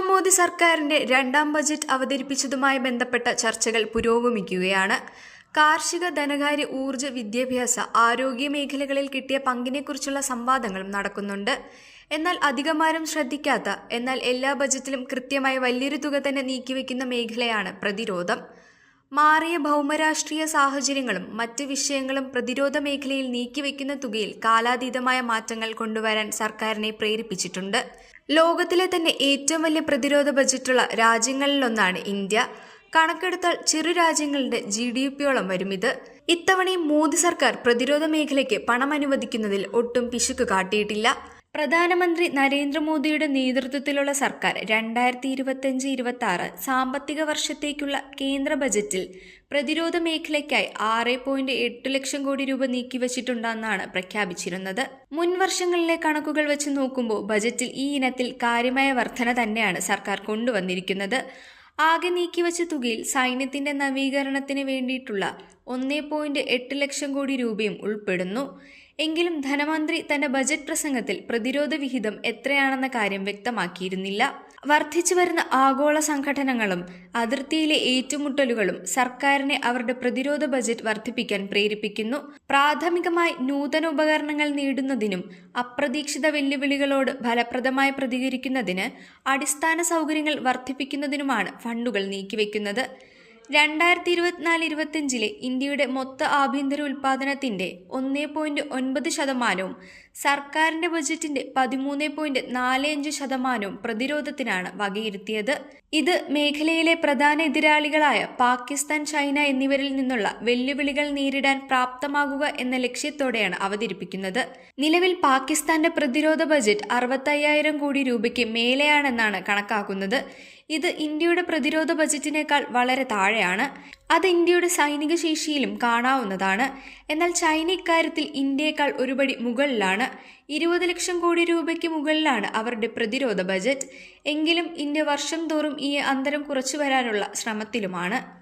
മോദി സർക്കാരിന്റെ രണ്ടാം ബജറ്റ് അവതരിപ്പിച്ചതുമായി ബന്ധപ്പെട്ട ചർച്ചകൾ പുരോഗമിക്കുകയാണ്. കാർഷിക ധനകാര്യ ഊർജ വിദ്യാഭ്യാസ ആരോഗ്യ മേഖലകളിൽ കിട്ടിയ പങ്കിനെക്കുറിച്ചുള്ള സംവാദങ്ങളും നടക്കുന്നുണ്ട്. എന്നാൽ അധികമാരും ശ്രദ്ധിക്കാത്ത എന്നാൽ എല്ലാ ബജറ്റിലും കൃത്യമായി വലിയൊരു തുക തന്നെ നീക്കിവെക്കുന്ന മേഖലയാണ് പ്രതിരോധം. മാറിയ ഭൗമരാഷ്ട്രീയ സാഹചര്യങ്ങളും മറ്റ് വിഷയങ്ങളും പ്രതിരോധ മേഖലയിൽ നീക്കിവെക്കുന്ന തുകയിൽ കാലാതീതമായ മാറ്റങ്ങൾ കൊണ്ടുവരാൻ സർക്കാരിനെ പ്രേരിപ്പിച്ചിട്ടുണ്ട്. ലോകത്തിലെ തന്നെ ഏറ്റവും വലിയ പ്രതിരോധ ബജറ്റുള്ള രാജ്യങ്ങളിലൊന്നാണ് ഇന്ത്യ. കണക്കെടുത്താൽ ചെറു രാജ്യങ്ങളുടെ ജി ഡി പിയോളം വരും ഇത്. ഇത്തവണയും മോദി സർക്കാർ പ്രതിരോധ മേഖലയ്ക്ക് പണം അനുവദിക്കുന്നതിൽ ഒട്ടും പിശുക്ക് കാട്ടിയിട്ടില്ല. പ്രധാനമന്ത്രി നരേന്ദ്രമോദിയുടെ നേതൃത്വത്തിലുള്ള സർക്കാർ രണ്ടായിരത്തി ഇരുപത്തിയഞ്ച് ഇരുപത്തി ആറ് സാമ്പത്തിക വർഷത്തേക്കുള്ള കേന്ദ്ര ബജറ്റിൽ പ്രതിരോധ മേഖലയ്ക്കായി ആറ് പോയിന്റ് എട്ട് ലക്ഷം കോടി രൂപ നീക്കിവച്ചിട്ടുണ്ടെന്നാണ് പ്രഖ്യാപിച്ചിരുന്നത്. മുൻ വർഷങ്ങളിലെ കണക്കുകൾ വെച്ച് നോക്കുമ്പോൾ ബജറ്റിൽ ഈ ഇനത്തിൽ കാര്യമായ വർധന തന്നെയാണ് സർക്കാർ കൊണ്ടുവന്നിരിക്കുന്നത്. ആകെ നീക്കിവച്ച തുകയിൽ സൈന്യത്തിന്റെ നവീകരണത്തിന് വേണ്ടിയിട്ടുള്ള ഒന്നേ പോയിന്റ് എട്ട് ലക്ഷം കോടി രൂപയും ഉൾപ്പെടുന്നു. എങ്കിലും ധനമന്ത്രി തന്റെ ബജറ്റ് പ്രസംഗത്തിൽ പ്രതിരോധ വിഹിതം എത്രയാണെന്ന കാര്യം വ്യക്തമാക്കിയിരുന്നില്ല. വർദ്ധിച്ചു വരുന്ന ആഗോള സംഘടനകളും അതിർത്തിയിലെ ഏറ്റുമുട്ടലുകളും സർക്കാരിനെ അവരുടെ പ്രതിരോധ ബജറ്റ് വർദ്ധിപ്പിക്കാൻ പ്രേരിപ്പിക്കുന്നു. പ്രാഥമികമായി നൂതന ഉപകരണങ്ങൾ നേടുന്നതിനും അപ്രതീക്ഷിത വെല്ലുവിളികളോട് ഫലപ്രദമായി പ്രതികരിക്കുന്നതിന് അടിസ്ഥാന സൗകര്യങ്ങൾ വർദ്ധിപ്പിക്കുന്നതിനുമാണ് ഫണ്ടുകൾ നീക്കിവെക്കുന്നത്. രണ്ടായിരത്തി ഇരുപത്തിനാല് ഇരുപത്തിയഞ്ചിലെ ഇന്ത്യയുടെ മൊത്ത ആഭ്യന്തര ഉൽപ്പാദനത്തിന്റെ ഒന്നേ പോയിന്റ് ഒൻപത് ശതമാനവും സർക്കാരിന്റെ ബജറ്റിന്റെ പതിമൂന്ന് പോയിന്റ് നാല് അഞ്ച് ശതമാനവും പ്രതിരോധത്തിനാണ് വകയിരുത്തിയത്. ഇത് മേഖലയിലെ പ്രധാന എതിരാളികളായ പാകിസ്ഥാൻ ചൈന എന്നിവരിൽ നിന്നുള്ള വെല്ലുവിളികൾ നേരിടാൻ പ്രാപ്തമാകുക എന്ന ലക്ഷ്യത്തോടെയാണ് അവതരിപ്പിക്കുന്നത്. നിലവിൽ പാകിസ്ഥാന്റെ പ്രതിരോധ ബജറ്റ് അറുപത്തയ്യായിരം കോടി രൂപയ്ക്ക് മേലെയാണെന്നാണ് കണക്കാക്കുന്നത്. ഇത് ഇന്ത്യയുടെ പ്രതിരോധ ബജറ്റിനേക്കാൾ വളരെ താഴെയാണ്. അത് ഇന്ത്യയുടെ സൈനിക ശേഷിയിലും കാണാവുന്നതാണ്. എന്നാൽ ചൈന ഇക്കാര്യത്തിൽ ഇന്ത്യയേക്കാൾ ഒരുപടി മുകളിലാണ്. ഇരുപത് ലക്ഷം കോടി രൂപയ്ക്ക് മുകളിലാണ് അവരുടെ പ്രതിരോധ ബജറ്റ്. എങ്കിലും ഇന്ത്യ വർഷം തോറും ഈ അന്തരം കുറച്ചു വരാനുള്ള ശ്രമത്തിലുമാണ്.